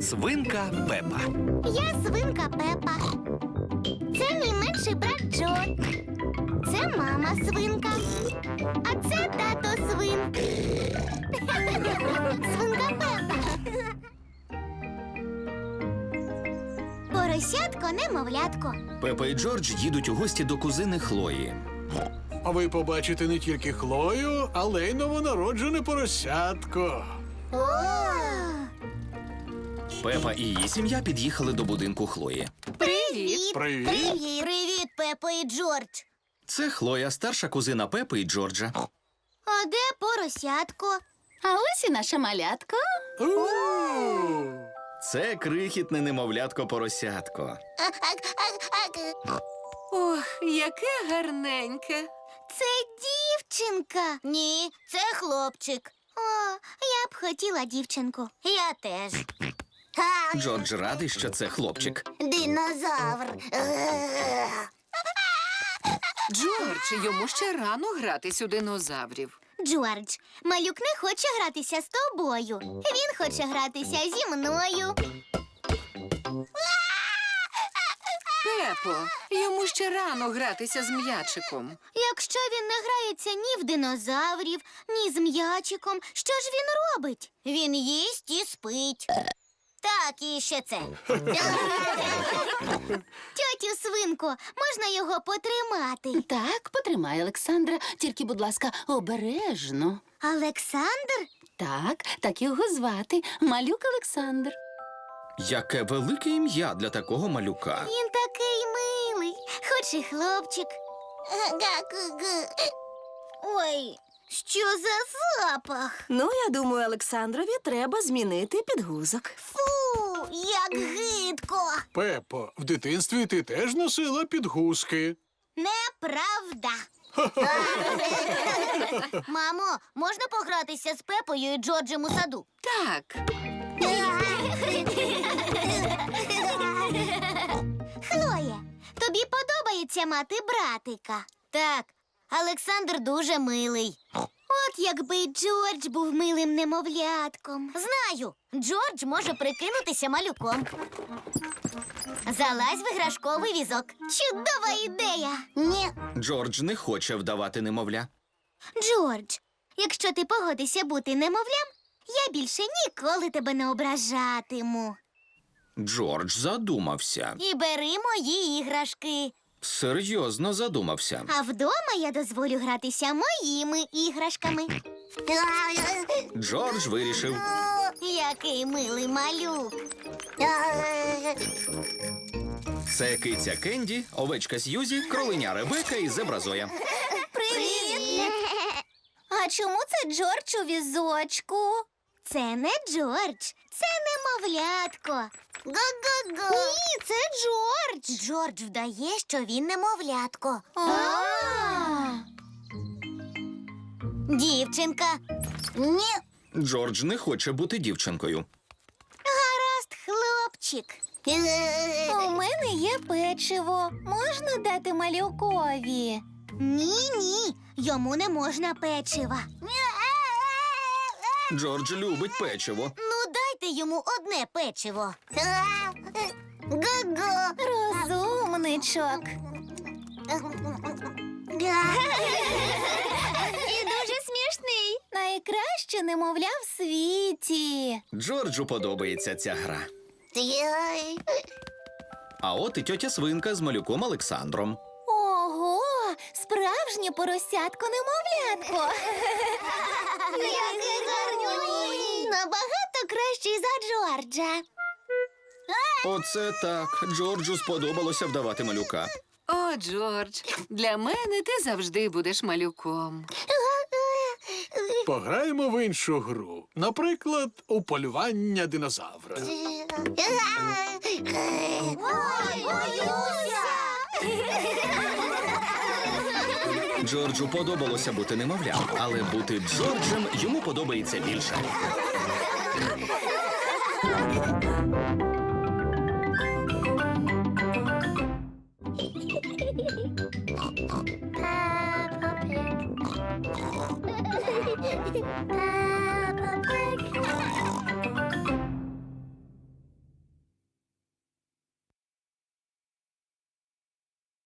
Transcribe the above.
Свинка Пепа. Я свинка Пепа. Це мій менший брат Джо. Це мама свинка. А це тато свин. Свинка Пепа. Поросятко немовлятко. Пепа і Джордж їдуть у гості до кузини Хлої. А ви побачите не тільки Хлою, але й новонароджене поросятко. О! Пепа і її сім'я під'їхали до будинку Хлої. Привіт! Привіт. Привіт! Привіт, Пепо і Джордж. Це Хлоя, старша кузина Пепи і Джорджа. А де поросятко? А ось і наша малятко. Це крихітне немовлятко поросятко. Ох, яке гарненьке. Це дівчинка. Ні, це хлопчик. О, я б хотіла дівчинку. Я теж. Джордж радий, що це хлопчик. Динозавр. Джордж, йому ще рано гратись у динозаврів. Джордж, малюк не хоче гратися з тобою. Він хоче гратися зі мною. Пепо, йому ще рано гратися з м'ячиком. Якщо він не грається ні в динозаврів, ні з м'ячиком, що ж він робить? Він їсть і спить. Так, і ще це. Тьотю свинко, можна його потримати. Так, потримай, Олександра, тільки, будь ласка, обережно. Олександр? Так, так його звати. Малюк Олександр. Яке велике ім'я для такого малюка. Він такий милий, хоч і хлопчик. Ой, що за запах? Ну, я думаю, Олександрові треба змінити підгузок. Фу, як гидко. Пепо, в дитинстві ти теж носила підгузки. Неправда. Мамо, можна погратися з Пепою і Джорджем у саду? Так, Хлоє, тобі подобається мати братика? Так, Олександр дуже милий. От якби Джордж був милим немовлятком. Знаю, Джордж може прикинутися малюком. Залазь в іграшковий візок. Чудова ідея. Ні. Джордж не хоче вдавати немовля. Джордж, якщо ти погодишся бути немовлям, я більше ніколи тебе не ображатиму. Джордж задумався. І бери мої іграшки. Серйозно задумався. А вдома я дозволю гратися моїми іграшками. Джордж вирішив. Який милий малюк. Це киця Кенді, овечка Сьюзі, кроленя Ребека і зебра Зоя. Привіт! А чому це Джордж у візочку? Це не Джордж, це немовлятко. Га-га-га. Ні, це Джордж. Джордж вдає, що він немовлятко. Дівчинка. Ні. Джордж не хоче бути дівчинкою. Гаразд, хлопчик. У мене є печиво. Можна дати малюкові? Ні, ні, йому не можна печива. Джордж любить печиво. Ну, дайте йому одне печиво. Га-га. Розумничок. І дуже смішний. Найкраще немовля в світі. Джорджу подобається ця гра. А от і тьотя свинка з малюком Олександром. Справжнє поросятко немовлятко. Який гарнюній. Набагато кращий за Джорджа. Оце так. Джорджу сподобалося вдавати малюка. о, Джордж, для мене ти завжди будеш малюком. Пограємо в іншу гру. Наприклад, у полювання динозавра. Ой, боюся. Джорджу подобалося бути немовлям, але бути Джорджем йому подобається більше. Peppa Pig. Peppa Pig.